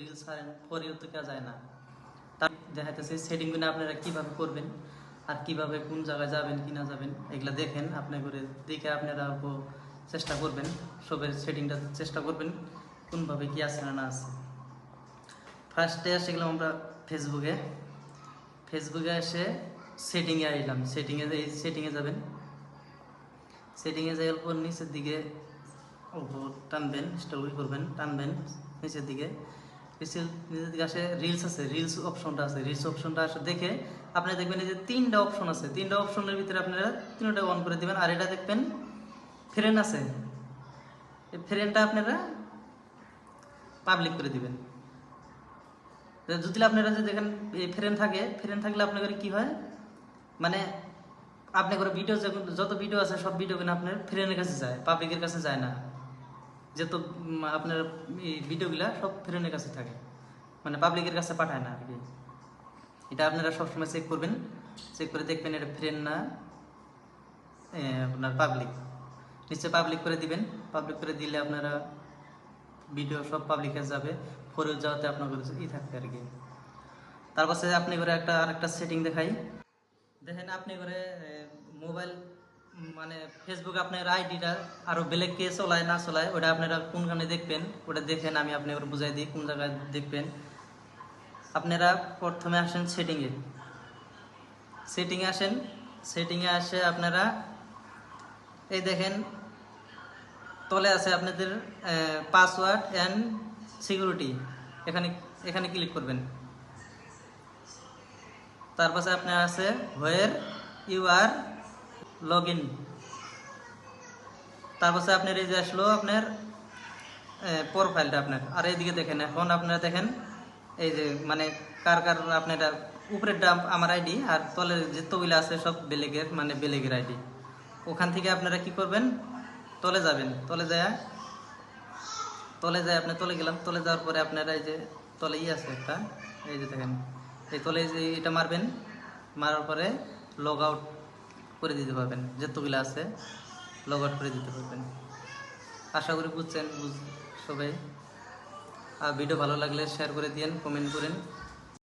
Reel ছাড়েন পরেও তো কাজ যায় না। তার দেখাইতেছে সেটিংগুলো আপনারা কীভাবে করবেন আর কীভাবে কোন জায়গায় যাবেন, কি না যাবেন, এগুলা দেখেন। আপনি করে দেখে আপনারা চেষ্টা করবেন, সবের সেটিংটা চেষ্টা করবেন, কোনভাবে কি আছে না না আছে। ফার্স্টে এসে গেলাম আমরা ফেসবুকে ফেসবুকে এসে সেটিংয়ে আসলাম সেটিংয়ে এই সেটিংয়ে যাবেন। সেটিংয়ে যাওয়ার পর নিচের দিকে টানবেন স্ট্রল করবেন, টানবেন, নিচের দিকে। রিলস আছে রিলস অপশনটা আছে। রিলস অপশনটা আসে দেখে আপনি দেখবেন এই যে তিনটা অপশন আছে। তিনটা অপশনের ভিতরে আপনারা তিনটা অন করে দিবেন। আর এটা দেখবেন ফ্রেন্ড আছে। এই ফ্রেন্ডটা আপনারা পাবলিক করে দিবেন। যদি আপনারা যদি দেখেন ফ্রেন্ড থাকে ফ্রেন্ড থাকলে আপনাদের কি হয়? মানে আপনি করে ভিডিও যত ভিডিও আছে, সব ভিডিও কিন্তু আপনার ফ্রেন্ডের কাছে যায় পাবলিকের কাছে যায় না। যেহেতু আপনার ভিডিওগুলা সব ফ্রেন্ডের কাছে থাকে। মানে পাবলিকের কাছে পাঠায় না আর কি। এটা আপনারা সবসময় চেক করবেন। চেক করে দেখবেন এটা ফ্রেন্ড না আপনার পাবলিক নিশ্চয় পাবলিক করে দিবেন। পাবলিক করে দিলে আপনারা ভিডিও সব পাবলিকে যাবে। ফোরে যাওয়াতে আপনার ই থাকবে আর কি। তারপর আপনি করে একটা, আরেকটা সেটিং দেখাই। দেখেন, আপনি করে মোবাইল মানে ফেসবুক আপনার আইডিটা আরও বেলেগ কে চলায়, না চলায়, ওটা আপনারা কোনখানে দেখবেন? ওটা দেখেন, আমি আপনি করে বুঝাই দিই, কোন জায়গায় দেখবেন। আপনারা প্রথমে আসেন সেটিংয়ে সেটিংয়ে আসেন সেটিংয়ে আসে আপনারা, এই দেখেন, তলে আছে আপনাদের পাসওয়ার্ড অ্যান্ড সিকিউরিটি এখানে এখানে ক্লিক করবেন। তার পাশে আপনার আছে where you are log in তার পাশে আপনার এই যে আসলো আপনার প্রোফাইলটা আপনার। আর এইদিকে দেখেন, এখন আপনারা দেখেন, এই যে মানে কার কার আপনারা, উপরের ডাম আমার আইডি আর তলের যে তবিলা আছে সব বেলেগের মানে বেলেগের আইডি ওখান থেকে আপনারা কি করবেন? তলে যাবেন। তলে যায় তলে যায় আপনি তলে গেলাম। তলে যাওয়ার পরে আপনারা এই যে তলে ই আছে একটা, এই যে দেখেন। এই তলে যে এটা মারবেন, মারার পরে লগ আউট করে দিতে পারবেন, যতগুলো আছে লগ আউট করে দিতে পারবেন। আশা করি বুঝছেন, বুঝ সবাই। আর ভিডিও ভালো লাগলে শেয়ার করে দিন কমেন্ট করেন।